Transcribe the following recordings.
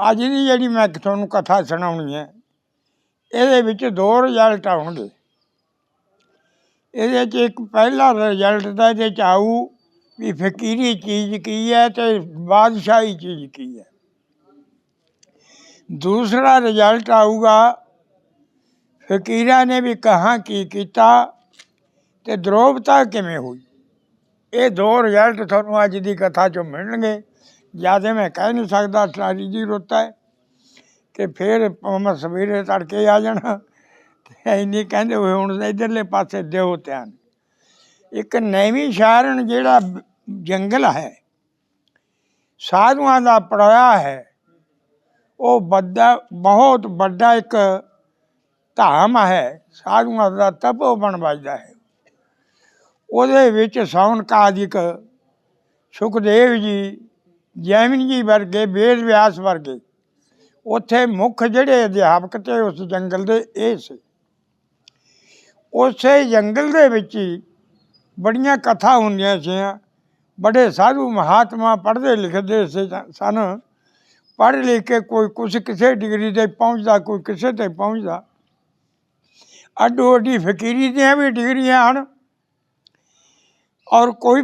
ਅੱਜ ਦੀ ਜਿਹੜੀ ਮੈਂ ਤੁਹਾਨੂੰ ਕਥਾ ਸੁਣਾਉਣੀ ਹੈ, ਇਹਦੇ ਵਿੱਚ ਦੋ ਰਿਜ਼ਲਟ ਆਉਣਗੇ। ਇਹਦੇ 'ਚ ਇੱਕ ਪਹਿਲਾ ਰਿਜ਼ਲਟ ਤਾਂ ਇਹਦੇ 'ਚ ਆਊ ਵੀ ਫਕੀਰੀ ਚੀਜ਼ ਕੀ ਹੈ ਤੇ ਬਾਦਸ਼ਾਹੀ ਚੀਜ਼ ਕੀ ਹੈ। ਦੂਸਰਾ ਰਿਜ਼ਲਟ ਆਊਗਾ ਫਕੀਰਾਂ ਨੇ ਵੀ ਕਹਾਂ ਕੀ ਕੀਤਾ ਤੇ ਦਰੋਬਤਾ ਕਿਵੇਂ ਹੋਈ। ਇਹ ਦੋ ਰਿਜ਼ਲਟ ਤੁਹਾਨੂੰ ਅੱਜ ਦੀ ਕਥਾ ਚੋਂ ਮਿਲਣਗੇ। ਜ਼ਿਆਦਾ ਮੈਂ ਕਹਿ ਨਹੀਂ ਸਕਦਾ ਸਾਰੀ ਜੀ ਰੁੱਤ ਹੈ ਕਿ ਫਿਰ ਮੈਂ ਸਵੇਰੇ ਤੜਕੇ ਆ ਜਾਣਾ ਤੇ ਇੰਨੀ ਕਹਿੰਦੇ ਹੋਏ ਹੁਣ ਇਧਰਲੇ ਪਾਸੇ ਦਿਓ ਧਿਆਨ। ਇੱਕ ਨੈਵੀਂ ਸ਼ਾਰਨ ਜਿਹੜਾ ਜੰਗਲ ਹੈ, ਸਾਧੂਆਂ ਦਾ ਪੜਾਇਆ ਹੈ, ਉਹ ਵੱਡਾ, ਬਹੁਤ ਵੱਡਾ ਇੱਕ ਧਾਮ ਹੈ, ਸਾਧੂਆਂ ਦਾ ਤਪੋ ਬਣ ਵੱਜਦਾ ਹੈ। ਉਹਦੇ ਵਿੱਚ ਸੌਣ ਕਾਦਿਕ ਸੁਖਦੇਵ ਜੀ ਜੈਮਿਨ ਜੀ ਵਰਗੇ ਵੇਦ ਵਿਆਸ ਵਰਗੇ। ਉੱਥੇ ਮੁੱਖ ਜਿਹੜੇ ਅਧਿਆਪਕ ਤੇ ਉਸ ਜੰਗਲ ਦੇ ਇਹ ਸੀ। ਉਸੇ ਜੰਗਲ ਦੇ ਵਿੱਚ ਹੀ ਬੜੀਆਂ ਕਥਾ ਹੁੰਦੀਆਂ ਸੀ ਬੜੇ ਸਾਧੂ ਮਹਾਤਮਾ ਪੜ੍ਹਦੇ ਲਿਖਦੇ ਸੀ ਸਨ। ਪੜ੍ਹ ਲਿਖ ਕੇ ਕੋਈ ਕੁਛ ਕਿਸੇ ਡਿਗਰੀ ਤੇ ਪਹੁੰਚਦਾ, ਕੋਈ ਕਿਸੇ ਤੇ ਪਹੁੰਚਦਾ। ਅੱਡੋ ਅੱਡੀ ਫਕੀਰੀ ਦੀਆਂ ਵੀ ਡਿਗਰੀਆਂ ਹਨ। ਔਰ ਕੋਈ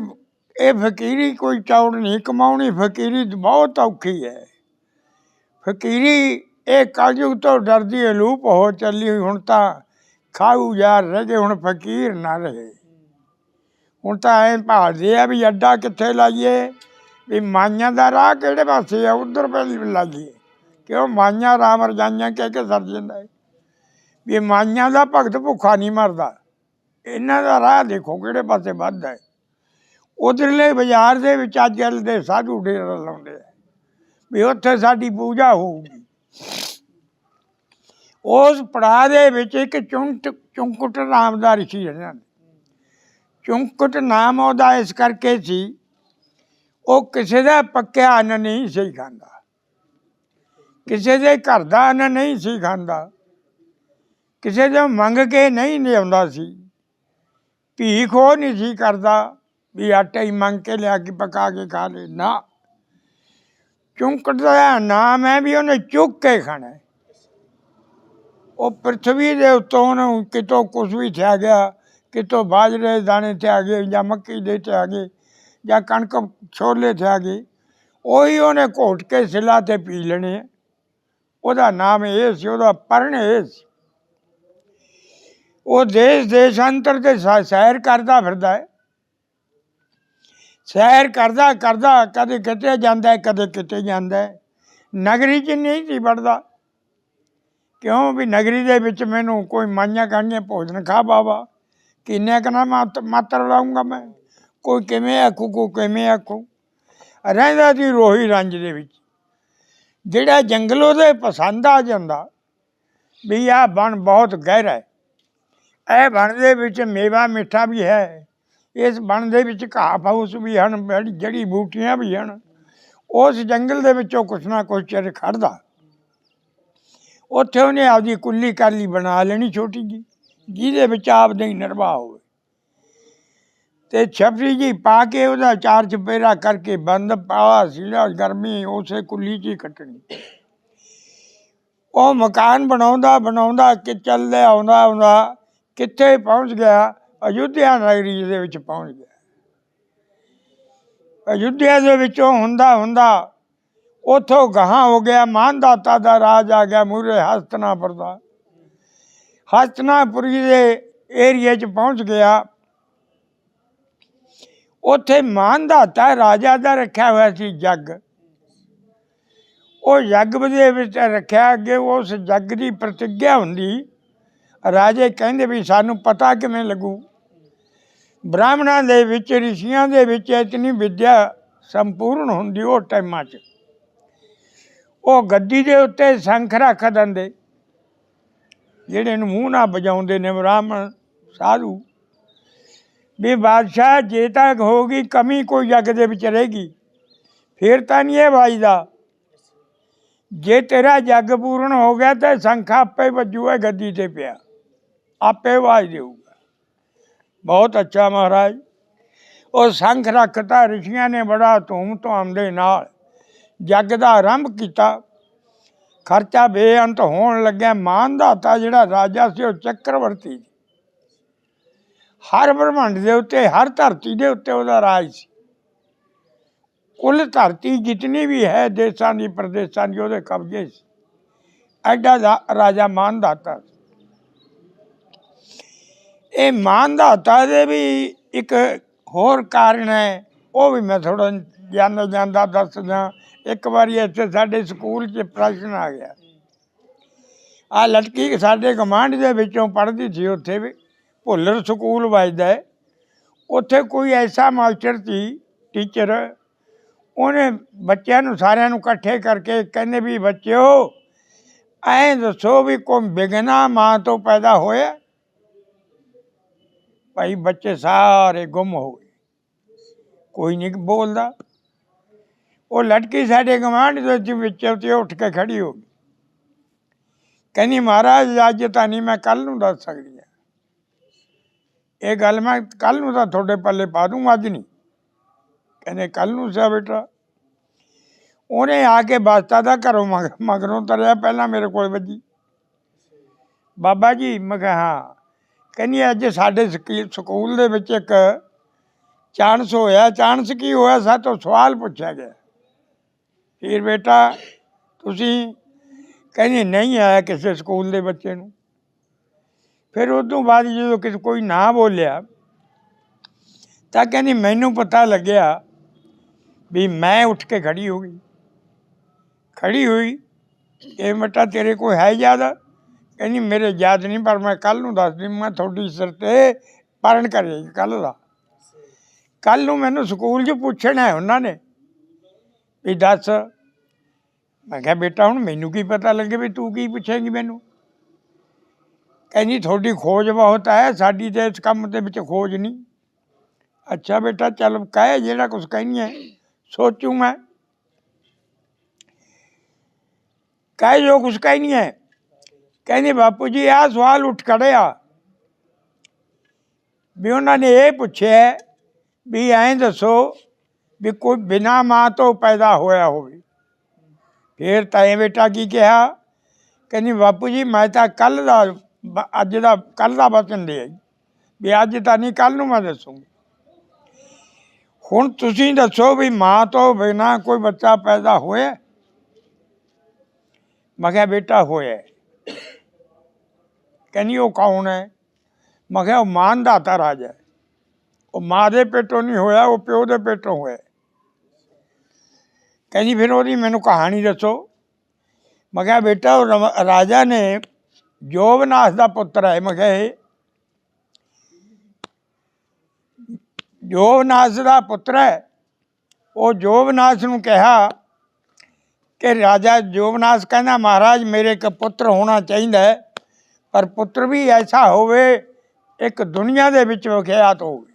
ਇਹ ਫਕੀਰੀ ਕੋਈ ਚੌੜ ਨਹੀਂ ਕਮਾਉਣੀ, ਫਕੀਰੀ ਬਹੁਤ ਔਖੀ ਹੈ। ਫਕੀਰੀ ਇਹ ਕਲਯੁਗ ਤੋਂ ਡਰਦੀ ਅਲੂਪ ਹੋ ਚੱਲੀ ਹੋਈ, ਹੁਣ ਤਾਂ ਖਾਊ ਯਾਰ ਰਹਿ ਗਏ, ਹੁਣ ਫਕੀਰ ਨਾ ਰਹੇ। ਹੁਣ ਤਾਂ ਐ ਭਾਲਦੇ ਆ ਵੀ ਅੱਡਾ ਕਿੱਥੇ ਲਾਈਏ, ਵੀ ਮਾਈਆਂ ਦਾ ਰਾਹ ਕਿਹੜੇ ਪਾਸੇ ਆ, ਉਧਰ ਪਹਿਲੀ ਲਾਈਏ। ਕਿਉਂ ਮਾਈਆਂ ਰਾਮ ਰਜਾਈਆਂ ਕਹਿ ਕੇ ਸਰ ਜਾਂਦਾ ਹੈ ਵੀ ਮਾਈਆਂ ਦਾ ਭਗਤ ਭੁੱਖਾ ਨਹੀਂ ਮਰਦਾ। ਇਹਨਾਂ ਦਾ ਰਾਹ ਦੇਖੋ ਕਿਹੜੇ ਪਾਸੇ ਵੱਧਦਾ ਹੈ ਉਧਰਲੇ ਬਾਜ਼ਾਰ ਦੇ ਵਿੱਚ ਅੱਜ ਕੱਲ੍ਹ ਦੇ ਸਾਧੂ ਡੇਰਾ ਲਾਉਂਦੇ ਆ ਵੀ ਉੱਥੇ ਸਾਡੀ ਪੂਜਾ ਹੋਊਗੀ। ਉਸ ਪੜਾਅ ਦੇ ਵਿੱਚ ਇੱਕ ਚੁੰਟ, ਚੁੰਕਟ ਨਾਮ ਦਾ ਰਿਸ਼ੀ ਰਹਿੰਦਾ ਚੁੰਕਟ ਨਾਮ ਉਹਦਾ ਇਸ ਕਰਕੇ ਸੀ, ਉਹ ਕਿਸੇ ਦਾ ਪੱਕਿਆ ਅੰਨ ਨਹੀਂ ਸੀ ਖਾਂਦਾ। ਕਿਸੇ ਦੇ ਘਰ ਦਾ ਅੰਨ ਨਹੀਂ ਸੀ ਖਾਂਦਾ। ਕਿਸੇ ਦੇ ਮੰਗ ਕੇ ਨਹੀਂ ਲਿਆਉਂਦਾ ਸੀ। ਭੀਖ ਉਹ ਨਹੀਂ ਸੀ ਕਰਦਾ। ਵੀ ਆਟਾ ਹੀ ਮੰਗ ਕੇ ਲਿਆ ਕੇ ਪਕਾ ਕੇ ਖਾ ਲੈ। ਨਾ। ਚੁੰਕਟ ਦਾ ਨਾਮ ਹੈ ਵੀ ਉਹਨੇ ਚੁੱਕ ਕੇ ਖਾਣਾ ਉਹ ਪ੍ਰਥਵੀ ਦੇ ਉੱਤੋਂ ਉਹਨੂੰ ਕਿਤੋਂ ਕੁਛ ਵੀ ਥਿਆ ਗਿਆ, ਕਿਤੋਂ ਬਾਜਰੇ ਦਾਣੇ ਤੇ ਆ ਗਏ ਜਾਂ ਮੱਕੀ ਦੇ ਤੇ ਆ ਗਏ ਜਾਂ ਕਣਕ ਛੋਲੇ ਤੇ ਆ ਗਏ, ਉਹੀ ਉਹਨੇ ਘੋਟ ਕੇ ਸਿਲਾ ਤੇ ਪੀ ਲੈਣੇ ਆ। ਉਹਦਾ ਨਾਮ ਇਹ ਸੀ, ਉਹਦਾ ਪਰਣ ਇਹ ਸੀ। ਉਹ ਦੇਸ਼ ਦੇਸ਼ਾਂਤਰ ਤੇ ਸੈ- ਸੈਰ ਕਰਦਾ ਫਿਰਦਾ ਹੈ। ਸੈਰ ਕਰਦਾ ਕਰਦਾ, ਕਦੇ ਕਿਤੇ ਜਾਂਦਾ, ਕਦੇ ਕਿਤੇ ਜਾਂਦਾ। ਨਗਰੀ 'ਚ ਨਹੀਂ ਸੀ ਵੜਦਾ। ਕਿਉਂ ਵੀ ਨਗਰੀ ਦੇ ਵਿੱਚ ਮੈਨੂੰ ਕੋਈ ਮਾਈਆਂ ਕਹਿੰਦੀਆਂ ਭੋਜਨ ਖਾ ਬਾਬਾ ਕਿੰਨੇ ਕਨਾ ਮਾਤਰ ਲਾਉਂਗਾ ਮੈਂ? ਕੋਈ ਕਿਵੇਂ ਆਖੂ, ਕੋਈ ਕਿਵੇਂ ਆਖੂ? ਰਹਿੰਦਾ ਸੀ ਰੋਹੀ ਰੰਜ ਦੇ ਵਿੱਚ। ਜਿਹੜਾ ਜੰਗਲ ਦੇ ਪਸੰਦ ਆ ਜਾਂਦਾ, ਵੀ ਆਹ ਬਣ ਬਹੁਤ ਗਹਿਰਾ ਹੈ। ਇਹ ਬਣ ਦੇ ਵਿੱਚ ਮੇਵਾ ਮਿੱਠਾ ਵੀ ਹੈ। ਇਸ ਬਣ ਦੇ ਵਿੱਚ ਘਾਹ ਫੂਸ ਵੀ ਹਨ ਜੜੀ ਬੂਟੀਆਂ ਵੀ ਹਨ, ਉਸ ਜੰਗਲ ਦੇ ਵਿੱਚੋਂ ਕੁਛ ਨਾ ਕੁਛ ਚਿਰ ਖੜਦਾ ਉੱਥੇ ਉਹਨੇ ਆਪਦੀ ਕੁੱਲੀ ਕਾਲੀ ਬਣਾ ਲੈਣੀ ਛੋਟੀ ਜੀ ਜਿਹਦੇ ਵਿੱਚ ਆਪ ਹੀ ਨਿਰਵਾਹ ਹੋਵੇ। ਤੇ ਛਪਰੀ ਜੀ ਪਾ ਕੇ ਉਹਦਾ ਚਾਰ ਚਪੇਰਾ ਕਰਕੇ ਬੰਦ ਪਾਵਾ ਸੀਲਾ, ਗਰਮੀ, ਉਸੇ ਕੁੱਲੀ 'ਚ ਹੀ ਕੱਟਣੀ। ਉਹ ਮਕਾਨ ਬਣਾਉਂਦਾ ਬਣਾਉਂਦਾ ਕਿ ਚੱਲਦਾ ਆਉਂਦਾ ਆਉਂਦਾ ਕਿੱਥੇ ਪਹੁੰਚ ਗਿਆ ਅਯੁੱਧਿਆ ਨਗਰੀ ਦੇ ਵਿੱਚ ਪਹੁੰਚ ਗਿਆ। ਅਯੁੱਧਿਆ ਦੇ ਵਿੱਚੋਂ ਹੁੰਦਾ ਹੁੰਦਾ ਉਥੋਂ ਗਾਹਾਂ ਹੋ ਗਿਆ, ਮਾਨਦਾਤਾ ਦਾ ਰਾਜ ਆ ਗਿਆ ਮੂਰੇ ਹਸਤਨਾਪੁਰ ਦਾ ਹਸਤਨਾਪੁਰੀ ਦੇ ਏਰੀਏ 'ਚ ਪਹੁੰਚ ਗਿਆ। ਉੱਥੇ ਮਾਨਦਾਤਾ ਰਾਜਾ ਦਾ ਰੱਖਿਆ ਹੋਇਆ ਸੀ ਜੱਗ। ਉਹ ਜੱਗ ਦੇ ਵਿੱਚ ਰੱਖਿਆ ਅੱਗੇ ਉਸ ਜੱਗ ਦੀ ਪ੍ਰਤੀਗਿਆ ਹੁੰਦੀ। ਰਾਜੇ ਕਹਿੰਦੇ ਵੀ ਸਾਨੂੰ ਪਤਾ ਕਿਵੇਂ ਲੱਗੂ? ਬ੍ਰਾਹਮਣਾਂ ਦੇ ਵਿੱਚ, ਰਿਸ਼ੀਆਂ ਦੇ ਵਿੱਚ ਇਤਨੀ ਵਿੱਦਿਆ ਸੰਪੂਰਨ ਹੁੰਦੀ ਉਹ ਟਾਈਮਾਂ 'ਚ। ਉਹ ਗੱਦੀ ਦੇ ਉੱਤੇ ਸ਼ੰਖ ਰੱਖ ਦਿੰਦੇ। ਜਿਹੜੇ ਨੂੰ ਮੂੰਹ ਨਾਲ ਵਜਾਉਂਦੇ ਨੇ, ਬ੍ਰਾਹਮਣ, ਸਾਧੂ। ਵੀ ਬਾਦਸ਼ਾਹ, ਜੇ ਤੱਕ ਹੋਗੀ ਕਮੀ ਕੋਈ ਜੱਗ ਦੇ ਵਿੱਚ ਰਹੇਗੀ। ਫਿਰ ਤਾਂ ਨਹੀਂ ਇਹ ਵੱਜਦਾ। ਜੇ ਤੇਰਾ ਜੱਗ ਪੂਰਨ ਹੋ ਗਿਆ, ਤਾਂ ਸ਼ੰਖ ਆਪੇ ਵੱਜੂਗਾ ਗੱਦੀ ਤੇ ਪਿਆ। ਆਪੇ ਆਵਾਜ਼ ਦੇਊਗਾ। ਬਹੁਤ ਅੱਛਾ ਮਹਾਰਾਜ। ਉਹ ਸੰਖ ਰੱਖਤਾ, ਰਿਸ਼ੀਆਂ ਨੇ ਬੜਾ ਧੂਮ ਧਾਮ ਦੇ ਨਾਲ ਜੱਗ ਦਾ ਆਰੰਭ ਕੀਤਾ। ਖਰਚਾ ਬੇਅੰਤ ਹੋਣ ਲੱਗਿਆ। ਮਾਨ ਦਾਤਾ ਜਿਹੜਾ ਰਾਜਾ ਸੀ, ਉਹ ਚੱਕਰਵਰਤੀ ਸੀ। ਹਰ ਬ੍ਰਹਮੰਡ ਦੇ ਉੱਤੇ, ਹਰ ਧਰਤੀ ਦੇ ਉੱਤੇ ਉਹਦਾ ਰਾਜ ਸੀ। ਕੁੱਲ ਧਰਤੀ ਜਿਤਨੀ ਵੀ ਹੈ, ਦੇਸ਼ਾਂ ਦੀ, ਪ੍ਰਦੇਸ਼ਾਂ ਦੀ, ਉਹਦੇ ਕਬਜ਼ੇ ਸੀ। ਐਡਾ ਦਾ ਰਾਜਾ ਮਾਨਦਾਤਾ ਸੀ। ਇਹ ਮਾਨ ਮਾਨਦਾਤਾ ਦੇ ਵੀ ਇੱਕ ਹੋਰ ਕਾਰਨ ਹੈ, ਉਹ ਵੀ ਮੈਂ ਥੋੜਾ ਜਾਣਦਾ ਜਾਂਦਾ ਦੱਸਦਾ। ਇੱਕ ਵਾਰੀ ਇੱਥੇ ਸਾਡੇ ਸਕੂਲ 'ਚ ਪ੍ਰਸ਼ਨ ਆ ਗਿਆ। ਆ ਲੜਕੀ ਸਾਡੇ ਗਮਾਂਡ ਦੇ ਵਿੱਚੋਂ ਪੜ੍ਹਦੀ ਸੀ ਉੱਥੇ ਵੀ, ਭੁੱਲਰ ਸਕੂਲ ਵੱਜਦਾ ਹੈ। ਉੱਥੇ ਕੋਈ ਐਸਾ ਮਾਸਟਰ ਸੀ, ਟੀਚਰ, ਉਹਨੇ ਬੱਚਿਆਂ ਨੂੰ ਸਾਰਿਆਂ ਨੂੰ ਇਕੱਠੇ ਕਰਕੇ ਕਹਿੰਦੇ ਵੀ ਬੱਚਿਓ, ਐਂ ਦੱਸੋ ਵੀ ਕੋਈ ਬਿਗਨਾ ਮਾਂ ਤੋਂ ਪੈਦਾ ਹੋਇਆ। ਭਾਈ ਬੱਚੇ ਸਾਰੇ ਗੁੰਮ ਹੋ ਗਏ। ਕੋਈ ਨਹੀਂ ਬੋਲਦਾ। ਉਹ ਲੜਕੀ ਸਾਡੇ ਗਵਾਂਢ ਦੇ ਵਿੱਚ ਤੇ ਉੱਠ ਕੇ ਖੜੀ ਹੋ ਗਈ। ਕਹਿੰਦੀ, ਮਹਾਰਾਜ, ਅੱਜ ਤਾਂ ਨਹੀਂ ਮੈਂ ਕੱਲ ਨੂੰ ਦੱਸ ਸਕਦੀ ਹਾਂ। ਇਹ ਗੱਲ ਮੈਂ ਕੱਲ ਨੂੰ ਤਾਂ ਤੁਹਾਡੇ ਪੱਲੇ ਪਾ ਦੂੰ, ਅੱਜ ਨਹੀਂ। ਕਹਿੰਦੇ ਕੱਲ ਨੂੰ ਸਾ ਬੇਟਾ। ਉਹਨੇ ਆ ਕੇ ਬਾਸਤਾ ਦਾ ਘਰੋਂ ਮਗ- ਮਗਰੋਂ ਤਰਿਆ, ਪਹਿਲਾਂ ਮੇਰੇ ਕੋਲ ਵੱਜੀ। ਬਾਬਾ ਜੀ, ਮੈਂ ਕਿਹਾ, ਹਾਂ। ਕਹਿੰਦੀ ਅੱਜ ਸਾਡੇ ਸਕੀ- ਸਕੂਲ ਦੇ ਵਿੱਚ ਇੱਕ ਚਾਂਸ ਹੋਇਆ, ਚਾਂਸ ਕੀ ਹੋਇਆ ਸਾਤੋਂ ਸਵਾਲ ਪੁੱਛਿਆ ਗਿਆ। ਫਿਰ ਬੇਟਾ, ਤੁਸੀਂ ਕਹਿੰਦੀ ਨਹੀਂ ਆਇਆ ਕਿਸੇ ਸਕੂਲ ਦੇ ਬੱਚੇ ਨੂੰ। ਫਿਰ ਉਸ ਤੋਂ ਬਾਅਦ ਜਦੋਂ ਕਿਸੇ, ਕੋਈ ਨਾ ਬੋਲਿਆ, ਤਾਂ ਕਹਿੰਦੀ ਮੈਨੂੰ ਪਤਾ ਲੱਗਿਆ ਵੀ ਮੈਂ ਉੱਠ ਕੇ ਖੜੀ ਹੋ ਗਈ। ਖੜੀ ਹੋਈ, ਇਹ ਮਟਾ ਤੇਰੇ ਕੋਲ ਹੈ ਜ਼ਿਆਦਾ? ਕਹਿੰਦੀ ਮੇਰੇ ਯਾਦ ਨਹੀਂ, ਪਰ ਮੈਂ ਕੱਲ ਨੂੰ ਦੱਸ ਦੀ, ਮੈਂ ਤੁਹਾਡੀ ਸਿਰ ਤੇ ਪਾਰਨ ਕਰੇਗੀ ਕੱਲ ਦਾ। ਕੱਲ ਨੂੰ ਮੈਨੂੰ ਸਕੂਲ 'ਚ ਪੁੱਛਣਾ ਹੈ ਉਹਨਾਂ ਨੇ ਵੀ ਦੱਸ। ਮੈਂ ਕਿਹਾ, ਬੇਟਾ, ਹੁਣ ਮੈਨੂੰ ਕੀ ਪਤਾ ਲੱਗੇ ਵੀ ਤੂੰ ਕੀ ਪੁੱਛੇਂਗੀ ਮੈਨੂੰ? ਕਹਿੰਦੀ, ਤੁਹਾਡੀ ਖੋਜ ਬਹੁਤ ਹੈ, ਸਾਡੀ ਤੇ ਇਸ ਕੰਮ ਦੇ ਵਿੱਚ ਖੋਜ ਨਹੀਂ। ਅੱਛਾ ਬੇਟਾ, ਚੱਲ ਕਹਿ, ਜਿਹੜਾ ਕੁਝ ਕਹਿਣੀ ਹੈ, ਸੋਚੂ ਮੈਂ। ਕਹਿ ਜੋ ਕੁਝ ਕਹਿਣੀ ਹੈ। ਕਹਿੰਦੀ, ਬਾਪੂ ਜੀ, ਆਹ ਸਵਾਲ ਉੱਠ ਖੜਿਆ। ਵੀ ਉਹਨਾਂ ਨੇ ਇਹ ਪੁੱਛਿਆ ਵੀ ਐਂ ਦੱਸੋ ਵੀ ਕੋਈ ਬਿਨਾ ਮਾਂ ਤੋਂ ਪੈਦਾ ਹੋਇਆ ਹੋਵੇ। ਫਿਰ ਤਾਏ ਬੇਟਾ ਕੀ ਕਿਹਾ? ਕਹਿੰਦੀ, ਬਾਪੂ ਜੀ, ਮੈਂ ਤਾਂ ਕੱਲ ਦਾ ਅੱਜ ਦਾ ਕੱਲ ਦਾ ਵਚਨ ਲਿਆ ਵੀ ਅੱਜ ਤਾਂ ਨਹੀਂ ਕੱਲ ਨੂੰ ਮੈਂ ਦੱਸੂੰਗੀ। ਹੁਣ ਤੁਸੀਂ ਦੱਸੋ ਵੀ ਮਾਂ ਤੋਂ ਬਿਨਾ ਕੋਈ ਬੱਚਾ ਪੈਦਾ ਹੋਇਆ? ਮੈਂ ਕਿਹਾ, ਬੇਟਾ ਹੋਇਆ। ਕਹਿੰਦੀ, ਉਹ ਕੌਣ ਹੈ? ਮੈਂ ਕਿਹਾ, ਉਹ ਮਾਨਦਾਤਾ ਰਾਜਾ ਹੈ। ਉਹ ਮਾਂ ਦੇ ਪੇਟੋਂ ਨਹੀਂ ਹੋਇਆ, ਉਹ ਪਿਓ ਦੇ ਪੇਟੋਂ ਹੋਇਆ ਕਹਿੰਦੀ, ਫਿਰ ਉਹਦੀ ਮੈਨੂੰ ਕਹਾਣੀ ਦੱਸੋ। ਮੈਂ ਕਿਹਾ, ਬੇਟਾ, ਉਹ ਰਮ- ਰਾਜਾ ਨੇ ਜੋਬਨਾਸ ਦਾ ਪੁੱਤਰ ਹੈ। ਮੈਂ ਕਿਹਾ, ਇਹ ਜੋਬਨਾਸ ਦਾ ਪੁੱਤਰ ਹੈ? ਉਹ ਜੋਬਨਾਸ ਨੂੰ ਕਿਹਾ ਕਿ, ਰਾਜਾ ਜੋਬਨਾਸ ਕਹਿੰਦਾ, ਮਹਾਰਾਜ, ਮੇਰੇ ਇੱਕ ਪੁੱਤਰ ਹੋਣਾ ਚਾਹੀਦਾ ਹੈ। ਪਰ ਪੁੱਤਰ ਵੀ ਐਸਾ ਹੋਵੇ, ਇੱਕ ਦੁਨੀਆ ਦੇ ਵਿੱਚ ਵਿਖਿਆਤ ਹੋਵੇ।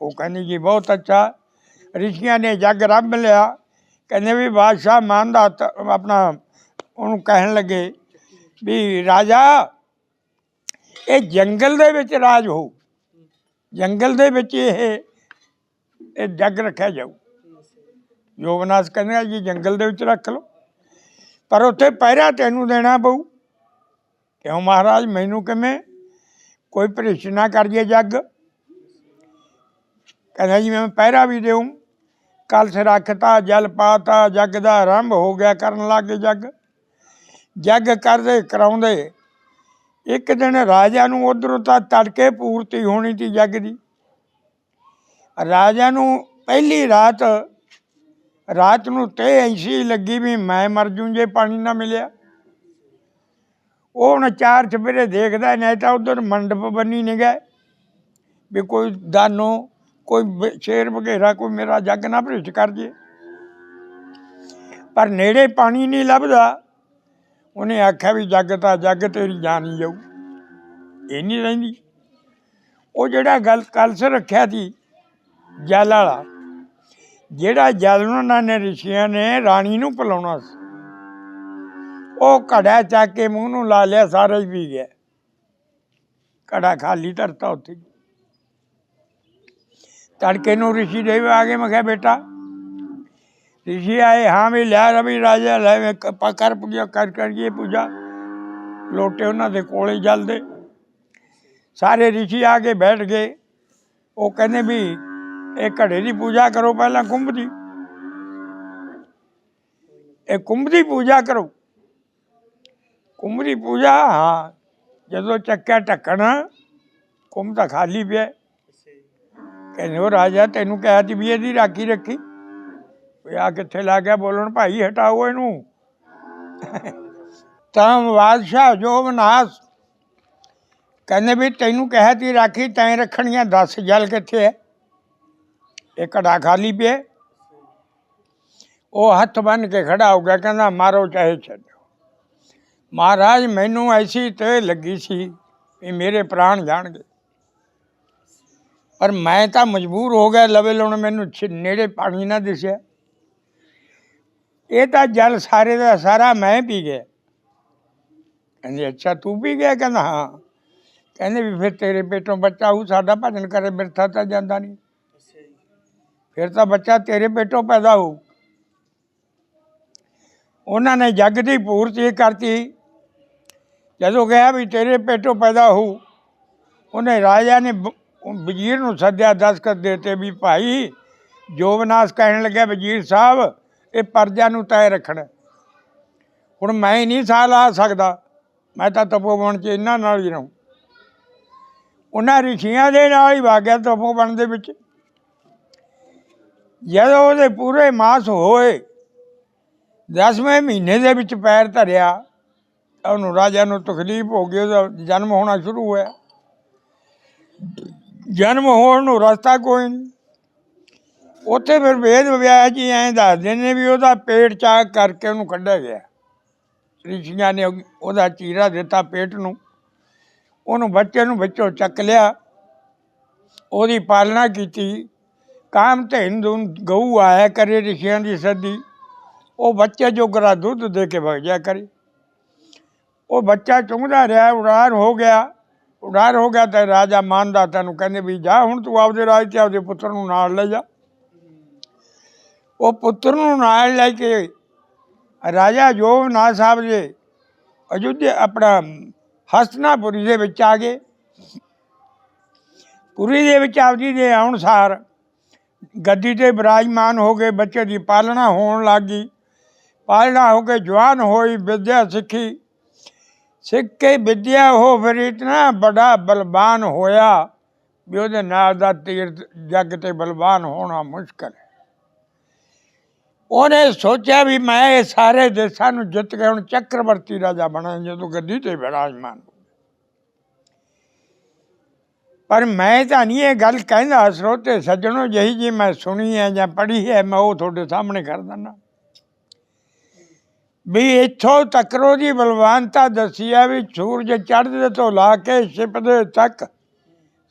ਉਹ ਕਹਿੰਦੀ, ਜੀ, ਬਹੁਤ ਅੱਛਾ। ਰਿਸ਼ੀਆਂ ਨੇ ਜੱਗ ਰੱਬ ਲਿਆ। ਕਹਿੰਦੇ ਵੀ ਬਾਦਸ਼ਾਹ ਮੰਨਦਾ ਆਪਣਾ ਉਹਨੂੰ ਕਹਿਣ ਲੱਗੇ ਵੀ, ਰਾਜਾ, ਇਹ ਜੰਗਲ ਦੇ ਵਿੱਚ ਰਾਜ ਹੋਊ। ਜੰਗਲ ਦੇ ਵਿੱਚ ਇਹ ਇਹ ਜੱਗ ਰੱਖਿਆ ਜਾਊ। ਯੋਗਨਾਥ ਕਹਿੰਦੇ, ਜੀ, ਜੰਗਲ ਦੇ ਵਿੱਚ ਰੱਖ ਲਓ। ਪਰ ਉੱਥੇ ਪਹਿਰਾ ਤੈਨੂੰ ਦੇਣਾ ਪਊ। ਕਿਉਂ ਮਹਾਰਾਜ? ਮੈਨੂੰ ਕਿਵੇਂ? ਕੋਈ ਭ੍ਰਿਸ਼ ਨਾ ਕਰ ਜੇ ਜੱਗ। ਕਹਿੰਦਾ ਜੀ, ਮੈਂ ਪਹਿਰਾ ਵੀ ਦੇਉਂ ਕਲਸ਼ ਰੱਖਤਾ ਜਲ ਪਾਤਾ ਜੱਗ ਦਾ ਆਰੰਭ ਹੋ ਗਿਆ ਕਰਨ ਲੱਗੇ ਜੱਗ। ਜੱਗ ਕਰਦੇ ਕਰਾਉਂਦੇ। ਇੱਕ ਦਿਨ ਰਾਜਾ ਨੂੰ ਉਧਰੋਂ ਤਾਂ ਤੜਕੇ ਪੂਰਤੀ ਹੋਣੀ ਸੀ ਜੱਗ ਦੀ। ਰਾਜਾ ਨੂੰ ਪਹਿਲੀ ਰਾਤ ਰਾਤ ਨੂੰ ਤੇ ਐਸੀ ਲੱਗੀ ਵੀ ਮੈਂ ਮਰ ਜੂੰ ਜੇ ਪਾਣੀ ਨਾ ਮਿਲਿਆ। ਉਹ ਹੁਣ ਚਾਰ ਚਪੇਰੇ ਦੇਖਦਾ, ਨਹੀਂ ਤਾਂ ਉਧਰ ਮੰਡਪ ਬੰਨੀ ਨਹੀਂ ਗਏ। ਵੀ ਕੋਈ ਦਾਨੋ, ਕੋਈ ਸ਼ੇਰ ਵਗੈਰਾ, ਕੋਈ ਮੇਰਾ ਜੱਗ ਨਾ ਭ੍ਰਿਸ਼ਟ ਕਰ ਜੇ। ਪਰ ਨੇੜੇ ਪਾਣੀ ਨਹੀਂ ਲੱਭਦਾ। ਉਹਨੇ ਆਖਿਆ ਵੀ ਜੱਗ ਤਾਂ ਜੱਗ, ਤੇਰੀ ਜਾਨ ਜਾਊ। ਇਹ ਨਹੀਂ ਰਹਿੰਦੀ। ਉਹ ਜਿਹੜਾ ਗੱਲ, ਕਲਸ ਰੱਖਿਆ ਸੀ, ਜਲ ਵਾਲਾ, ਜਿਹੜਾ ਜਲ ਉਹਨਾਂ ਨੇ, ਰਿਸ਼ੀਆਂ ਨੇ ਰਾਣੀ ਨੂੰ ਪਿਲਾਉਣਾ ਸੀ। ਉਹ ਘੜਾ ਚੱਕ ਕੇ ਮੂੰਹ ਨੂੰ ਲਾ ਲਿਆ, ਸਾਰਾ ਹੀ ਪੀ ਗਿਆ। ਘੜਾ ਖਾਲੀ ਧਰਤਾ ਉੱਥੇ। ਤੜਕੇ ਨੂੰ ਰਿਸ਼ੀ ਦੇਵ ਆ ਗਏ ਮਖਿਆ ਬੇਟਾ, ਰਿਸ਼ੀ ਆਏ, ਹਾਂ ਵੀ ਲੈ, ਰਵੀ ਰਾਜਾ, ਲੈ ਕਰ, ਪੂਜਾ, ਕਰ, ਕਰੀਏ ਪੂਜਾ। ਲੋਟੇ ਉਹਨਾਂ ਦੇ ਕੋਲੇ ਜਲਦੇ। ਸਾਰੇ ਰਿਸ਼ੀ ਆ ਕੇ ਬੈਠ ਗਏ। ਉਹ ਕਹਿੰਦੇ ਵੀ, ਇਹ ਘੜੇ ਦੀ ਪੂਜਾ ਕਰੋ, ਪਹਿਲਾਂ ਕੁੰਭ ਦੀ। ਇਹ ਕੁੰਭ ਦੀ ਪੂਜਾ ਕਰੋ। ਕੁੰਭ ਪੂਜਾ, ਹਾਂ। ਜਦੋਂ ਚੱਕਿਆ ਢੱਕਣ, ਕੁੰਭ ਤਾਂ ਖਾਲੀ ਪਿਆ। ਕਹਿੰਦੇ, ਉਹ ਰਾਜਾ, ਤੈਨੂੰ ਕਿਹਾ ਸੀ ਵੀ ਇਹਦੀ ਰਾਖੀ ਰੱਖੀ। ਵੀ ਆ ਕਿੱਥੇ ਲੱਗ ਗਿਆ? ਬੋਲਣ, ਭਾਈ, ਹਟਾਓ ਇਹਨੂੰ। ਤਾਂ ਬਾਦਸ਼ਾਹ ਜੋ ਬਨਾਸ ਕਹਿੰਦੇ ਵੀ ਤੈਨੂੰ ਕਿਹਾ ਤੀ ਰਾਖੀ, ਤੈਂ ਰੱਖਣੀਆਂ 10 ਜਲ ਕਿੱਥੇ ਹੈ ਇਹ ਘੜਾ ਖਾਲੀ ਪਿਆ। ਉਹ ਹੱਥ ਬੰਨ ਕੇ ਖੜਾ ਹੋ ਗਿਆ, ਕਹਿੰਦਾ, ਮਾਰੋ ਚਾਹੇ ਛੱਡੋ। ਮਹਾਰਾਜ ਮੈਨੂੰ ਐਸੀ ਤੇ ਲੱਗੀ ਸੀ ਵੀ ਮੇਰੇ ਪ੍ਰਾਣ ਜਾਣਗੇ। ਪਰ ਮੈਂ ਤਾਂ ਮਜਬੂਰ ਹੋ ਗਿਆ ਲਵੇ ਲਾਉਣ ਮੈਨੂੰ ਨੇੜੇ ਪਾਣੀ ਨਾ ਦਿਸਿਆ। ਇਹ ਤਾਂ ਜਲ ਸਾਰੇ ਦਾ ਸਾਰਾ ਮੈਂ ਪੀ ਗਿਆ। ਕਹਿੰਦੇ ਅੱਛਾ ਤੂੰ ਪੀ ਗਿਆ? ਕਹਿੰਦਾ ਹਾਂ। ਕਹਿੰਦੇ ਵੀ ਫਿਰ ਤੇਰੇ ਪੇਟੋਂ ਬੱਚਾ ਹੋਊ ਸਾਡਾ ਭਜਨ ਕਰੇ ਬਿਰਥਾ ਤਾਂ ਜਾਂਦਾ ਨਹੀਂ। ਫਿਰ ਤਾਂ ਬੱਚਾ ਤੇਰੇ ਪੇਟੋਂ ਪੈਦਾ ਹੋਊ। ਉਹਨਾਂ ਨੇ ਜੱਗ ਦੀ ਪੂਰਤੀ ਕਰਤੀ। ਜਦੋਂ ਕਿਹਾ ਵੀ ਤੇਰੇ ਪੇਟੋਂ ਪੈਦਾ ਹੋਊ, ਉਹਨੇ ਰਾਜਾ ਨੇ ਵਜ਼ੀਰ ਨੂੰ ਸੱਦਿਆ ਦਸਖਤ ਦੇਤੇ ਵੀ ਭਾਈ ਜੋਬਨਾਸ ਕਹਿਣ ਲੱਗਿਆ, ਵਜ਼ੀਰ ਸਾਹਿਬ, ਇਹ ਪਰਜਾ ਨੂੰ ਤੈਅ ਰੱਖਣਾ। ਹੁਣ ਮੈਂ ਹੀ ਨਹੀਂ ਸਾਹ ਲਾ ਸਕਦਾ। ਮੈਂ ਤਾਂ ਤਪੋਵਨ ਚ ਇਹਨਾਂ ਨਾਲ ਹੀ ਰਹੂੰ। ਉਹਨਾਂ ਰਿਸ਼ੀਆਂ ਦੇ ਨਾਲ ਹੀ ਵਾਗਿਆ ਤਪੋਵਨ ਦੇ ਵਿੱਚ। ਜਦੋਂ ਉਹਦੇ ਪੂਰੇ ਮਾਸ ਹੋਏ, ਦਸਵੇਂ ਮਹੀਨੇ ਦੇ ਵਿੱਚ ਪੈਰ ਧਰਿਆ ਉਹਨੂੰ ਰਾਜਾ ਨੂੰ ਤਕਲੀਫ ਹੋ ਗਈ, ਉਹਦਾ ਜਨਮ ਹੋਣਾ ਸ਼ੁਰੂ ਹੋਇਆ। ਜਨਮ ਹੋਣ ਨੂੰ ਰਸਤਾ ਕੋਈ ਨਹੀਂ ਉੱਥੇ ਫਿਰ ਵੇਦ ਵਿਆਹ ਜੀ ਐਂ ਦੱਸਦੇ ਨੇ ਵੀ ਉਹਦਾ ਪੇਟ ਚਾਕ ਕਰਕੇ ਉਹਨੂੰ ਕੱਢਿਆ ਗਿਆ। ਰਿਸ਼ੀਆਂ ਨੇ ਉਹਦਾ ਚੀਰਾ ਦਿੱਤਾ ਪੇਟ ਨੂੰ। ਉਹਨੂੰ ਬੱਚੇ ਨੂੰ ਵਿੱਚੋਂ ਚੱਕ ਲਿਆ। ਉਹਦੀ ਪਾਲਣਾ ਕੀਤੀ। ਕਾਮ ਤੇ ਹਿੰਦੂ ਗਊ ਆਇਆ ਕਰੇ ਰਿਸ਼ੀਆਂ ਦੀ ਸਦੀ। ਉਹ ਬੱਚੇ ਜੋਗਰਾ ਦੁੱਧ ਦੇ ਕੇ ਵਗ ਜਾ ਕਰੇ। ਉਹ ਬੱਚਾ ਚੁੰਘਦਾ ਰਿਹਾ, ਉਡਾਰ ਹੋ ਗਿਆ। ਉਡਾਰ ਹੋ ਗਿਆ ਤਾਂ ਰਾਜਾ ਮਾਨਦਾ ਤੈਨੂੰ ਕਹਿੰਦੇ ਵੀ ਜਾ ਹੁਣ ਤੂੰ ਆਪਦੇ ਰਾਜ ਤੇ ਆਪਦੇ ਪੁੱਤਰ ਨੂੰ ਨਾਲ ਲੈ ਜਾ। ਉਹ ਪੁੱਤਰ ਨੂੰ ਨਾਲ ਲੈ ਕੇ ਰਾਜਾ ਜੋਗਨਾਥ ਸਾਹਿਬ ਜੀ ਅਯੁੱਧਿਆ ਆਪਣਾ ਹਸਤਨਾਪੁਰੀ ਦੇ ਵਿੱਚ ਆ ਗਏ। ਪੁਰੀ ਦੇ ਵਿੱਚ ਆਪਦੀ ਦੇ ਆਉਣ ਸਾਰ ਗੱਦੀ ਤੇ ਬਿਰਾਜਮਾਨ ਹੋ ਗਏ ਬੱਚੇ ਦੀ ਪਾਲਣਾ ਹੋਣ ਲੱਗ ਗਈ। ਪਾਲਣਾ ਹੋ ਕੇ ਜਵਾਨ ਹੋਈ, ਵਿਦਿਆ ਸਿੱਖੀ। ਸਿੱਖ ਕੇ ਵਿਦਿਆ ਹੋ ਫਿਰ ਇਤਨਾ ਬੜਾ ਬਲਬਾਨ ਹੋਇਆ ਵੀ ਉਹਦੇ ਨਾਲ ਦਾ ਤੀਰਥ ਜੱਗ ਤੇ ਬਲਬਾਨ ਹੋਣਾ ਮੁਸ਼ਕਲ ਹੈ। ਉਹਨੇ ਸੋਚਿਆ ਵੀ ਮੈਂ ਇਹ ਸਾਰੇ ਦੇਸ਼ਾਂ ਨੂੰ ਜਿੱਤ ਕੇ ਹੁਣ ਚੱਕਰਵਰਤੀ ਰਾਜਾ ਬਣਾ, ਜਦੋਂ ਗੱਦੀ ਤੇ ਬਿਰਾਜਮਾਨ ਪਰ ਮੈਂ ਤਾਂ ਨਹੀਂ ਇਹ ਗੱਲ ਕਹਿੰਦਾ, ਸਰੋਤੇ ਸੱਜਣੋ, ਜਹੀ ਜੀ ਮੈਂ ਸੁਣੀ ਹੈ ਜਾਂ ਪੜ੍ਹੀ ਹੈ, ਮੈਂ ਉਹ ਤੁਹਾਡੇ ਸਾਹਮਣੇ ਕਰ ਦਿੰਦਾ। ਵੀ ਇੱਥੋਂ ਤੱਕਰੋ ਦੀ ਬਲਵਾਨਤਾ ਦੱਸੀ ਹੈ ਵੀ ਸੂਰਜ ਚੜ੍ਹਦੇ ਤੋਂ ਲਾ ਕੇ ਛਿਪਦੇ ਤੱਕ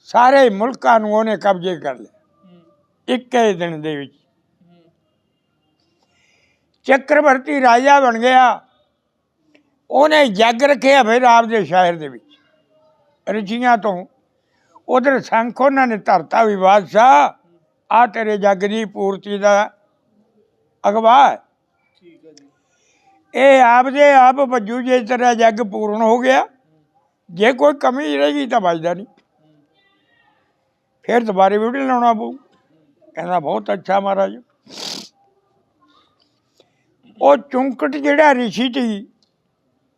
ਸਾਰੇ ਮੁਲਕਾਂ ਨੂੰ ਉਹਨੇ ਕਬਜ਼ੇ ਕਰ ਲਿਆ ਇੱਕੇ ਦਿਨ ਦੇ ਵਿੱਚ। ਚੱਕਰਵਰਤੀ ਰਾਜਾ ਬਣ ਗਿਆ। ਉਹਨੇ ਜੱਗ ਰੱਖਿਆ ਫਿਰ ਆਪਦੇ ਸ਼ਹਿਰ ਦੇ ਵਿੱਚ। ਰਜੀਆਂ ਤੋਂ। ਉਧਰ ਸੰਖ ਉਹਨਾਂ ਨੇ ਧਰਤਾ ਵੀ ਬਾਦਸ਼ਾਹ। ਆ ਤੇਰੇ ਜੱਗ ਦੀ ਪੂਰਤੀ ਦਾ ਅਗਵਾ ਹੈ ਇਹ ਆਪਦੇ ਆਪ ਵੱਜੂ, ਜੇ ਤੇਰਾ ਜੱਗ ਪੂਰਨ ਹੋ ਗਿਆ, ਜੇ ਕੋਈ ਕਮੀ ਰਹੇਗੀ ਤਾਂ ਬਚਦਾ ਨਹੀਂ। ਫਿਰ ਦੁਬਾਰੇ ਵੀਡੀਓ ਲਾਉਣਾ ਪਊ। ਕਹਿੰਦਾ, ਬਹੁਤ ਅੱਛਾ ਮਹਾਰਾਜ। ਉਹ ਚੁੰਕਟ ਜਿਹੜਾ ਰਿਸ਼ੀ ਸੀ,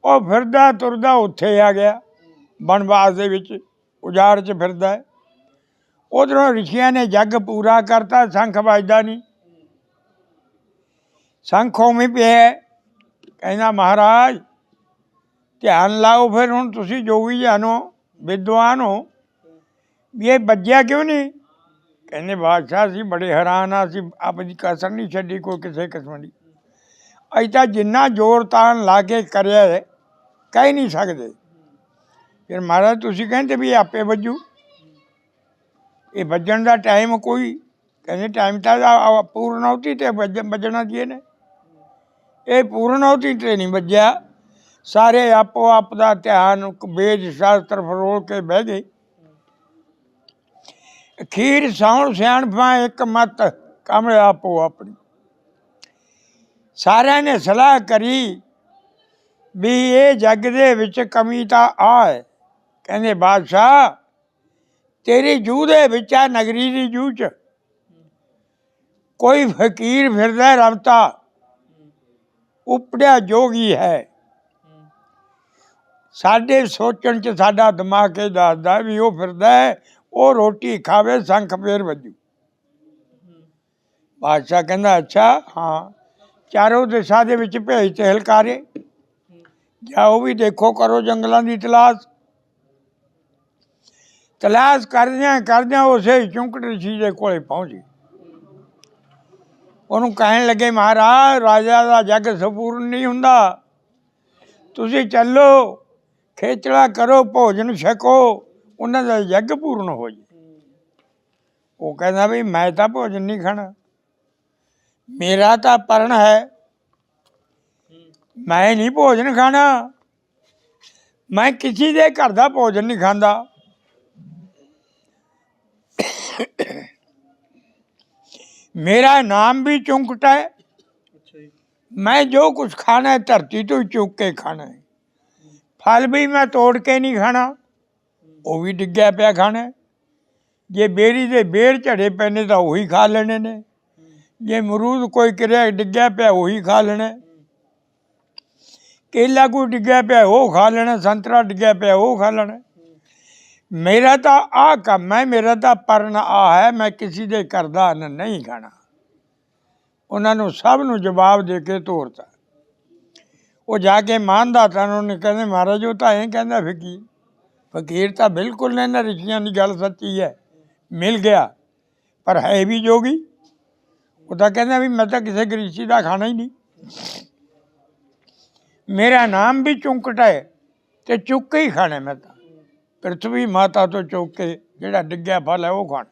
ਉਹ ਫਿਰਦਾ ਤੁਰਦਾ ਉੱਥੇ ਆ ਗਿਆ, ਬਨਵਾਸ ਦੇ ਵਿੱਚ, ਉਜਾੜ 'ਚ ਫਿਰਦਾ। ਹੈ ਉਧਰੋਂ ਰਿਸ਼ੀਆਂ ਨੇ ਜੱਗ ਪੂਰਾ ਕਰਤਾ, ਸ਼ੰਖ ਵੱਜਦਾ ਨਹੀਂ। ਸ਼ੰਖ ਉਵੇਂ ਪਿਆ ਕਹਿੰਦਾ ਮਹਾਰਾਜ ਧਿਆਨ ਲਾਓ ਫਿਰ ਹੁਣ ਤੁਸੀਂ ਜੋਗੀ ਜਾਨੋ ਵਿਦਵਾਨ ਹੋ। ਵੀ ਇਹ ਵੱਜਿਆ ਕਿਉਂ ਨਹੀਂ? ਕਹਿੰਦੇ ਬਾਦਸ਼ਾਹ ਸੀ ਬੜੇ ਹੈਰਾਨ ਆ ਸੀ ਆਪਣੀ ਕਸਰ ਨਹੀਂ ਛੱਡੀ ਕੋਈ ਕਿਸੇ ਕਿਸਮ ਦੀ। ਅਸੀਂ ਤਾਂ ਜਿੰਨਾ ਜ਼ੋਰ ਤਾਨ ਲਾ ਕੇ ਕਰਿਆ ਹੈ, ਕਹਿ ਨਹੀਂ ਸਕਦੇ। ਫਿਰ ਮਹਾਰਾਜ ਤੁਸੀਂ ਕਹਿੰਦੇ ਵੀ ਇਹ ਆਪੇ ਵੱਜੂ। ਇਹ ਵੱਜਣ ਦਾ ਟਾਈਮ ਕੋਈ ਕਹਿੰਦੇ ਟਾਈਮ ਤਾਂ ਪੂਰਨ ਪੂਰਨੌਤੀ ਤੇ ਵੱਜ- ਵੱਜਣਾ ਜੀ ਨੇ ਇਹ ਪੂਰਨੌਤੀ ਤੇ ਨਹੀਂ ਵੱਜਿਆ। ਸਾਰੇ ਆਪੋ ਆਪ ਦਾ ਧਿਆਨ ਵੇਦ ਸ਼ਾਸਤਰ ਫਰੋਲ ਕੇ ਬਹਿ ਗਏ। ਅਖੀਰ ਸੌਣ ਸਿਆਣਪਾਂ ਇੱਕ ਮਤ ਕਮਲ ਆਪੋ ਆਪਣੀ। ਸਾਰਿਆਂ ਨੇ ਸਲਾਹ ਕਰੀ ਵੀ ਇਹ ਜੱਗ ਦੇ ਵਿੱਚ ਕਮੀ ਤਾਂ ਆ ਹੈ। ਕਹਿੰਦੇ, ਬਾਦਸ਼ਾਹ, ਤੇਰੀ ਜੂ ਦੇ ਵਿੱਚ ਆ ਨਗਰੀ ਦੀ ਜੂ ਚ। ਕੋਈ ਫਕੀਰ ਫਿਰਦਾ ਰਵਤਾ। ਉਪੜਿਆ ਜੋਗੀ ਹੈ। ਸਾਡੇ ਸੋਚਣ ਚ ਸਾਡਾ ਦਿਮਾਗ ਇਹ ਦੱਸਦਾ ਵੀ ਉਹ ਫਿਰਦਾ ਹੈ, ਉਹ ਰੋਟੀ ਖਾਵੇ, ਸੰਖ ਫੇਰ ਵੱਜੂ। ਬਾਦਸ਼ਾਹ ਕਹਿੰਦਾ, ਅੱਛਾ, ਹਾਂ, ਚਾਰੋਂ ਦਿਸ਼ਾ ਦੇ ਵਿੱਚ ਭੇਜ ਤੇ ਹਲਕਾਰੇ। ਜਾਓ ਵੀ ਦੇਖੋ, ਕਰੋ ਜੰਗਲਾਂ ਦੀ ਤਲਾਸ਼। ਤਲਾਸ਼ ਕਰਦਿਆਂ ਕਰਦਿਆਂ ਉਸੇ ਚੁੰਕਟ ਰਿਸ਼ੀ ਦੇ ਕੋਲੇ ਪਹੁੰਚੀ ਉਹਨੂੰ ਕਹਿਣ ਲੱਗੇ, ਮਹਾਰਾਜ, ਰਾਜਾ ਦਾ ਜੱਗ ਸੰਪੂਰਨ ਨਹੀਂ ਹੁੰਦਾ। ਤੁਸੀਂ ਚੱਲੋ ਖੇਚੜਾ ਕਰੋ, ਭੋਜਨ ਛਕੋ, ਉਹਨਾਂ ਦਾ ਜੱਗ ਪੂਰਨ ਹੋ ਜੇ। ਉਹ ਕਹਿੰਦਾ ਵੀ, ਮੈਂ ਤਾਂ ਭੋਜਨ ਨਹੀਂ ਖਾਣਾ। ਮੇਰਾ ਤਾਂ ਪਰਣ ਹੈ। ਮੈਂ ਨਹੀਂ ਭੋਜਨ ਖਾਣਾ। ਮੈਂ ਕਿਸੇ ਦੇ ਘਰ ਦਾ ਭੋਜਨ ਨਹੀਂ ਖਾਂਦਾ। ਮੇਰਾ ਨਾਮ ਵੀ ਚੁੰਕਟ ਹੈ ਮੈਂ ਜੋ ਕੁਝ ਖਾਣਾ ਹੈ ਧਰਤੀ ਤੋਂ ਚੁੱਕ ਕੇ ਖਾਣਾ ਹੈ ਫਲ ਵੀ ਮੈਂ ਤੋੜ ਕੇ ਨਹੀਂ ਖਾਣਾ ਉਹ ਵੀ ਡਿੱਗਿਆ ਪਿਆ ਖਾਣਾ। ਜੇ ਬੇਰੀ ਦੇ ਬੇਰ ਝੜੇ ਪਏ ਨੇ ਤਾਂ ਉਹੀ ਖਾ ਲੈਣੇ ਨੇ ਜੇ ਮਰੂਦ ਕੋਈ ਕਿਰਿਆ ਡਿੱਗਿਆ ਪਿਆ ਉਹੀ ਖਾ ਲੈਣਾ। ਕੇਲਾ ਕੋਈ ਡਿੱਗਿਆ ਪਿਆ ਉਹ ਖਾ ਲੈਣਾ ਸੰਤਰਾ ਡਿੱਗਿਆ ਪਿਆ ਉਹ ਖਾ ਲੈਣਾ। ਮੇਰਾ ਤਾਂ ਆ ਕੰਮ ਹੈ, ਮੇਰਾ ਤਾਂ ਪਰਨ ਆ ਹੈ, ਮੈਂ ਕਿਸੇ ਦੇ ਘਰ ਦਾ ਅੰਨ ਨਹੀਂ ਖਾਣਾ। ਉਹਨਾਂ ਨੂੰ ਸਭ ਨੂੰ ਜਵਾਬ ਦੇ ਕੇ ਤੋਰਤਾ। ਉਹ ਜਾ ਕੇ ਮਾਨਦਾਤਾ ਨੂੰ ਉਹਨੇ ਕਹਿੰਦੇ, ਮਹਾਰਾਜ, ਉਹ ਤਾਂ ਐਂ ਕਹਿੰਦਾ ਫਕੀਰ ਫਕੀਰ ਤਾਂ ਬਿਲਕੁਲ ਨਹੀਂ ਨਾ ਰਿਸ਼ੀਆਂ ਦੀ ਗੱਲ ਸੱਚੀ ਹੈ, ਮਿਲ ਗਿਆ, ਪਰ ਹੈ ਵੀ ਜੋਗੀ। ਉਹ ਤਾਂ ਕਹਿੰਦਾ ਵੀ ਮੈਂ ਤਾਂ ਕਿਸੇ ਗਰੀਸੀ ਦਾ ਖਾਣਾ ਹੀ ਨਹੀਂ। ਮੇਰਾ ਨਾਮ ਵੀ ਚੁੰਕਟ ਹੈ ਤੇ ਚੁੱਕ ਹੀ ਖਾਣਾ ਮੈਂ ਤਾਂ। ਪ੍ਰਿਥਵੀ ਮਾਤਾ ਤੋਂ ਚੁੱਕ ਕੇ ਜਿਹੜਾ ਡਿੱਗਿਆ ਫਲ ਹੈ ਉਹ ਖਾਣਾ।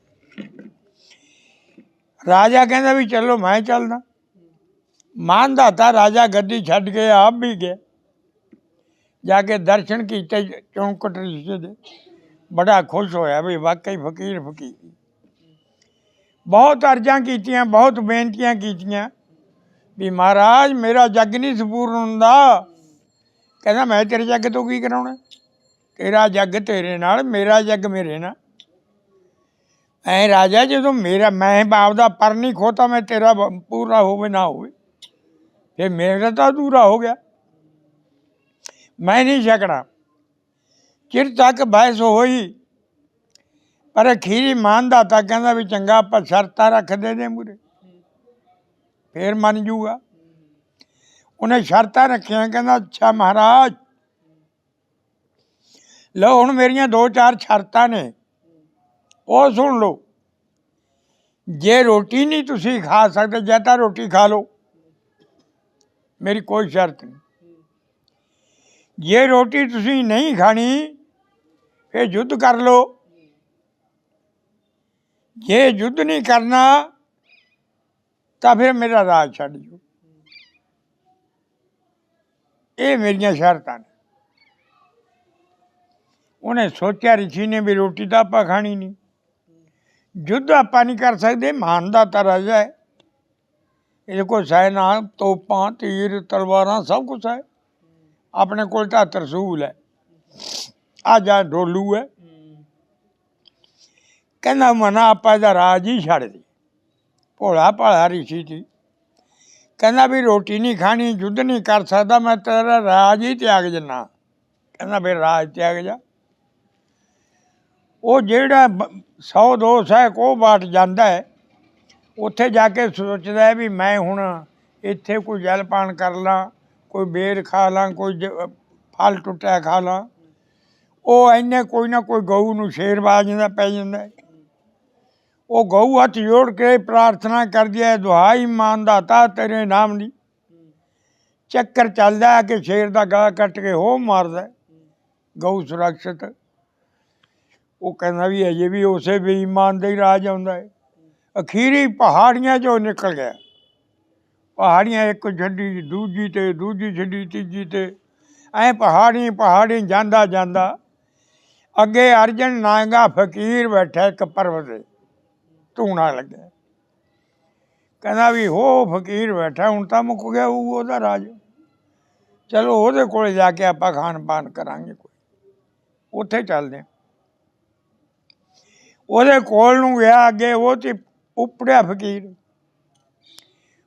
ਰਾਜਾ ਕਹਿੰਦਾ ਵੀ ਚਲੋ ਮੈਂ ਚੱਲਦਾ। ਮਾਨਦਾਤਾ ਰਾਜਾ ਗੱਡੀ ਛੱਡ ਕੇ ਆਪ ਵੀ ਗਿਆ। ਜਾ ਕੇ ਦਰਸ਼ਨ ਕੀਤੇ, ਚੌਂਕਟ ਰਿਸ਼ਤੇ ਦੇ। ਬੜਾ ਖੁਸ਼ ਹੋਇਆ ਵੀ ਵਾਕਈ ਫਕੀਰ ਫਕੀਰ। ਬਹੁਤ ਅਰਜ਼ਾਂ ਕੀਤੀਆਂ, ਬਹੁਤ ਬੇਨਤੀਆਂ ਕੀਤੀਆਂ ਵੀ ਮਹਾਰਾਜ ਮੇਰਾ ਜੱਗ ਨਹੀਂ ਸਪੂਰਨ ਹੁੰਦਾ। ਕਹਿੰਦਾ ਮੈਂ ਤੇਰੇ ਜੱਗ ਤੋਂ ਕੀ ਕਰਾਉਣਾ? ਤੇਰਾ ਜੱਗ ਤੇਰੇ ਨਾਲ, ਮੇਰਾ ਜੱਗ ਮੇਰੇ ਨਾਲ। ਐ ਰਾਜਾ, ਜਦੋਂ ਮੇਰਾ ਮੈਂ ਬਾਪ ਦਾ ਪਰ ਨਹੀਂ ਖੋਤਾ, ਮੈਂ ਤੇਰਾ ਪੂਰਾ ਹੋਵੇ ਨਾ ਹੋਵੇ, ਫਿਰ ਮੇਰਾ ਤਾਂ ਅਧੂਰਾ ਹੋ ਗਿਆ। ਮੈਂ ਨਹੀਂ ਛਕਣਾ। ਚਿਰ ਤੱਕ ਬਹਿਸ ਹੋਈ, ਪਰ ਅਖੀਰੀ ਮਾਨਦਾਤਾ ਕਹਿੰਦਾ ਵੀ ਚੰਗਾ, ਆਪਾਂ ਸ਼ਰਤਾਂ ਰੱਖਦੇ ਨੇ ਮੂਰੇ ਫੇਰ ਮੰਨ ਜੂਗਾ। ਉਹਨੇ ਸ਼ਰਤਾਂ ਰੱਖੀਆਂ, ਕਹਿੰਦਾ, ਅੱਛਾ ਮਹਾਰਾਜ ਲਓ ਹੁਣ ਮੇਰੀਆਂ ਦੋ ਚਾਰ ਸ਼ਰਤਾਂ ਨੇ। ਉਹ ਸੁਣ ਲਓ। ਜੇ ਰੋਟੀ ਨਹੀਂ ਤੁਸੀਂ ਖਾ ਸਕਦੇ, ਜਾਂ ਤਾਂ ਰੋਟੀ ਖਾ ਲਓ। ਮੇਰੀ ਕੋਈ ਸ਼ਰਤ ਨਹੀਂ। ਜੇ ਰੋਟੀ ਤੁਸੀਂ ਨਹੀਂ ਖਾਣੀ, ਫਿਰ ਯੁੱਧ ਕਰ ਲਓ। ਜੇ ਯੁੱਧ ਨਹੀਂ ਕਰਨਾ, ਤਾਂ ਫਿਰ ਮੇਰਾ ਰਾਜ ਛੱਡ ਦਿਓ। ਇਹ ਮੇਰੀਆਂ ਸ਼ਰਤਾਂ ਨੇ। ਉਹਨੇ ਸੋਚਿਆ ਰਿਸ਼ੀ ਨੇ ਵੀ ਰੋਟੀ ਤਾਂ ਆਪਾਂ ਖਾਣੀ ਨਹੀਂ। ਯੁੱਧ ਆਪਾਂ ਨਹੀਂ ਕਰ ਸਕਦੇ, ਮਹਾਨ ਦਾ ਤਾਂ ਰਾਜਾ ਹੈ। ਇਹਦੇ ਕੋਲ ਸੈਨਾ, ਤੋਪਾਂ, ਤੀਰ, ਤਲਵਾਰਾਂ ਸਭ ਕੁਝ ਹੈ। ਆਪਣੇ ਕੋਲ ਤਾਂ ਤਰਸੂਲ ਹੈ। ਆ ਜਾ ਡੋਲੂ ਹੈ। ਕਹਿੰਦਾ ਮਨਾ, ਆਪਾਂ ਇਹਦਾ ਰਾਜ ਹੀ ਛੱਡ ਦੇ। ਭੋਲਾ ਭਾਲਾ ਰਿਸ਼ੀ ਸੀ ਕਹਿੰਦਾ ਵੀ ਰੋਟੀ ਨਹੀਂ ਖਾਣੀ, ਯੁੱਧ ਨਹੀਂ ਕਰ ਸਕਦਾ, ਮੈਂ ਤੇਰਾ ਰਾਜ ਹੀ ਤਿਆਗ ਜਨਾ ਕਹਿੰਦਾ ਵੀ ਰਾਜ ਤਿਆਗ ਜਾ। ਉਹ ਜਿਹੜਾ 100 200 ਕੋ ਬਾਟ ਜਾਂਦਾ ਹੈ। ਉੱਥੇ ਜਾ ਕੇ ਸੋਚਦਾ ਵੀ ਮੈਂ ਹੁਣ ਇੱਥੇ ਕੋਈ ਜਲਪਾਨ ਕਰ ਲਾਂ, ਕੋਈ ਬੇਰ ਖਾ ਲਾਂ, ਕੋਈ ਜ- ਫਲ ਟੁੱਟਿਆ ਖਾ ਲਾਂ। ਉਹ ਇੰਨੇ ਕੋਈ ਨਾ ਕੋਈ ਗਊ ਨੂੰ ਸ਼ੇਰ ਬਾਜ ਦਾ ਪੈ ਜਾਂਦਾ ਉਹ ਗਊ ਹੱਥ ਜੋੜ ਕੇ ਪ੍ਰਾਰਥਨਾ ਕਰਦੀ ਹੈ, ਦੁਹਾਈ ਮਾਨਦਾਤਾ ਤੇਰੇ ਨਾਮ ਦੀ ਚੱਕਰ ਚੱਲਦਾ ਕਿ ਸ਼ੇਰ ਦਾ ਗਲਾ ਕੱਟ ਕੇ ਹੋ ਮਾਰਦਾ ਗਊ ਸੁਰੱਖਿਅਤ ਉਹ ਕਹਿੰਦਾ ਵੀ ਅਜੇ ਵੀ ਉਸੇ ਬੇਈਮਾਨ ਦਾ ਹੀ ਰਾਜ ਆਉਂਦਾ ਹੈ। ਅਖੀਰੀ ਪਹਾੜੀਆਂ ਚੋਂ ਨਿਕਲ ਗਿਆ। ਪਹਾੜੀਆਂ ਇੱਕ ਛੱਡੀ, ਦੂਜੀ ਤੇ, ਦੂਜੀ ਛੱਡੀ, ਤੀਜੀ ਤੇ। ਐ ਪਹਾੜੀ ਪਹਾੜੀ ਜਾਂਦਾ ਜਾਂਦਾ ਅੱਗੇ ਅਰਜਨ ਨਾਂਗਾ ਫਕੀਰ ਬੈਠਾ ਇੱਕ ਪਰਵਤ ਤੇ। ਧੂਣਾ ਲੱਗਿਆ। ਕਹਿੰਦਾ ਵੀ ਹੋ ਫਕੀਰ ਬੈਠਾ, ਹੁਣ ਤਾਂ ਮੁੱਕ ਗਿਆ ਉਹਦਾ ਰਾਜ। ਚਲੋ ਉਹਦੇ ਕੋਲ ਜਾ ਕੇ ਆਪਾਂ ਖਾਣ ਪਾਨ ਕਰਾਂਗੇ ਕੋਈ। ਉੱਥੇ ਚੱਲਦੇ ਹਾਂ। ਉਹਦੇ ਕੋਲ ਨੂੰ ਗਿਆ ਅੱਗੇ, ਉਹ ਤੇ ਉਪੜਿਆ ਫਕੀਰ।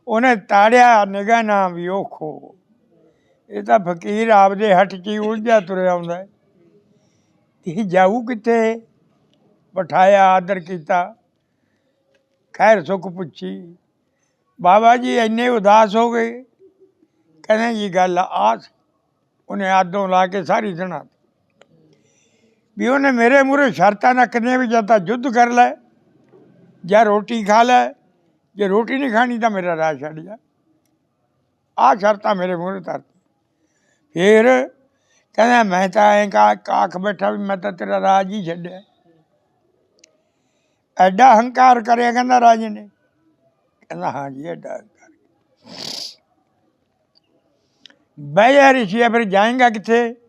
ਉਹਨੇ ਤਾੜਿਆ, ਨਿਗਾਹ ਨਾ ਵੀ ਉਹ ਖੋ। ਇਹ ਤਾਂ ਫਕੀਰ ਆਪਦੇ ਹੱਥ 'ਚ ਹੀ ਉਲਝਿਆ ਤੁਰਿਆ ਆਉਂਦਾ ਹੈ। ਜਾਊ ਕਿੱਥੇ? ਬਿਠਾਇਆ, ਆਦਰ ਕੀਤਾ। ਖੈਰ, ਸੁੱਖ ਪੁੱਛੀ। ਬਾਬਾ ਜੀ ਇੰਨੇ ਉਦਾਸ ਹੋ ਗਏ। ਕਹਿੰਦੇ ਜੀ ਗੱਲ ਆਸ ਉਹਨੇ ਆਦੋਂ ਲਾ ਕੇ ਸਾਰੀ ਸੁਣਾ ਵੀ ਉਹਨੇ ਮੇਰੇ ਮੂਹਰੇ ਸ਼ਰਤਾਂ ਨਾ ਰੱਖਦੀਆਂ ਵੀ ਜਾਂ ਤਾਂ ਯੁੱਧ ਕਰ ਲੈ, ਜਾਂ ਰੋਟੀ ਖਾ ਲੈ। ਜੇ ਰੋਟੀ ਨਹੀਂ ਖਾਣੀ ਤਾਂ ਮੇਰਾ ਰਾਜ ਛੱਡ ਜਾ। ਆਹ ਸ਼ਰਤਾਂ ਮੇਰੇ ਮੂਹਰੇ ਧਰ ਫਿਰ ਕਹਿੰਦਾ, ਮੈਂ ਤਾਂ ਐਂ ਕਾ, ਕਾਖ ਬੈਠਾ ਵੀ ਮੈਂ ਤਾਂ ਤੇਰਾ ਰਾਜ ਹੀ ਛੱਡਿਆ। ਐਡਾ ਹੰਕਾਰ ਕਰਿਆ ਕਹਿੰਦਾ ਰਾਜੇ ਨੇ। ਕਹਿੰਦਾ ਹਾਂ ਜੀ ਐਡਾ ਹੰਕਾਰ। ਬਈ ਯਾਰ ਰਿਸ਼ੀਆ, ਫਿਰ ਜਾਏਗਾ ਕਿੱਥੇ?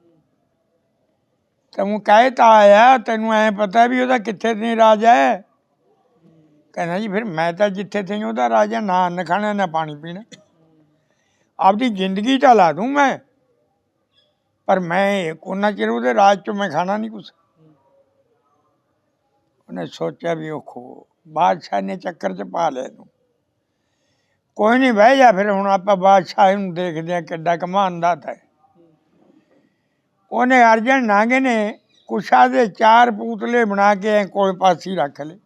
ਤੈਨੂੰ ਕਹਿ ਤਾਂ ਆਇਆ, ਤੈਨੂੰ ਐ ਪਤਾ ਵੀ ਉਹਦਾ ਕਿੱਥੇ ਨਹੀਂ ਰਾਜ ਹੈ? ਕਹਿੰਦਾ ਜੀ, ਫਿਰ ਮੈਂ ਤਾਂ ਜਿੱਥੇ ਤੇ ਉਹਦਾ ਰਾਜਾ, ਨਾ ਅੰਨ ਖਾਣਾ, ਨਾ ਪਾਣੀ ਪੀਣਾ। ਆਪਦੀ ਜ਼ਿੰਦਗੀ ਤਾਂ ਲਾ ਦੂੰ ਮੈਂ। ਪਰ ਮੈਂ ਉਹਨਾਂ ਚਿਰ ਉਹਦੇ ਰਾਜ ਚੋਂ ਮੈਂ ਖਾਣਾ ਨਹੀਂ ਕੁਛ। ਉਹਨੇ ਸੋਚਿਆ ਵੀ ਉਹ ਖੋ ਬਾਦਸ਼ਾਹ ਨੇ ਚੱਕਰ ਚ ਪਾ ਲਿਆ ਇਹਨੂੰ। ਕੋਈ ਨਹੀਂ ਬਹਿ ਜਾ ਫਿਰ, ਹੁਣ ਆਪਾਂ ਬਾਦਸ਼ਾਹ ਨੂੰ ਦੇਖਦੇ ਆ ਕਿੱਡਾ ਕਮਾਂਦਾ ਹੈ। ਉਹਨੇ ਅਰਜਨ ਨਾਗੇ ਨੇ ਕੁਸ਼ਾ ਦੇ ਚਾਰ ਪੂਤਲੇ ਬਣਾ ਕੇ ਐਂ ਕੋਲ ਪਾਸੇ ਰੱਖ ਲਏ।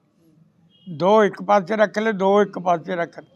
ਦੋ ਇੱਕ ਪਾਸੇ ਰੱਖ ਲਏ, ਦੋ ਇੱਕ ਪਾਸੇ ਰੱਖ ਲਏ।